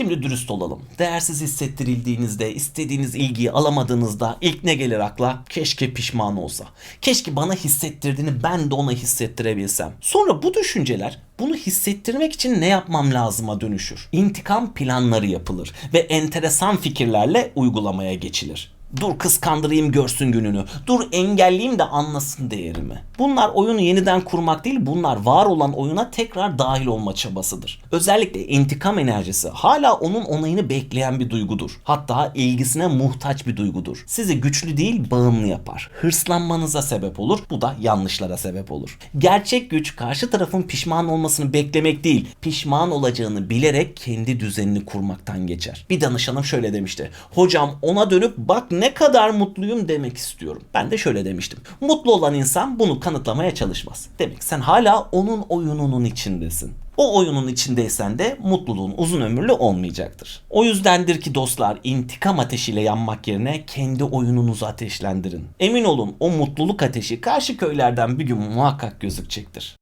Şimdi dürüst olalım. Değersiz hissettirildiğinizde, istediğiniz ilgiyi alamadığınızda ilk ne gelir akla? Keşke pişman olsa. Keşke bana hissettirdiğini ben de ona hissettirebilsem. Sonra bu düşünceler bunu hissettirmek için ne yapmam lazıma dönüşür. İntikam planları yapılır ve enteresan fikirlerle uygulamaya geçilir. Dur kıskandırayım görsün gününü. Dur engelleyeyim de anlasın değerimi. Bunlar oyunu yeniden kurmak değil, bunlar var olan oyuna tekrar dahil olma çabasıdır. Özellikle intikam enerjisi hala onun onayını bekleyen bir duygudur. Hatta ilgisine muhtaç bir duygudur. Sizi güçlü değil, bağımlı yapar. Hırslanmanıza sebep olur. Bu da yanlışlara sebep olur. Gerçek güç karşı tarafın pişman olmasını beklemek değil, pişman olacağını bilerek kendi düzenini kurmaktan geçer. Bir danışanım şöyle demişti. Hocam ona dönüp bak kadar mutluyum demek istiyorum. Ben de şöyle demiştim. Mutlu olan insan bunu kanıtlamaya çalışmaz. Demek sen hala onun oyununun içindesin. O oyunun içindeysen de mutluluğun uzun ömürlü olmayacaktır. O yüzdendir ki dostlar intikam ateşiyle yanmak yerine kendi oyununuzu ateşlendirin. Emin olun o mutluluk ateşi karşı köylerden bir gün muhakkak gözükecektir.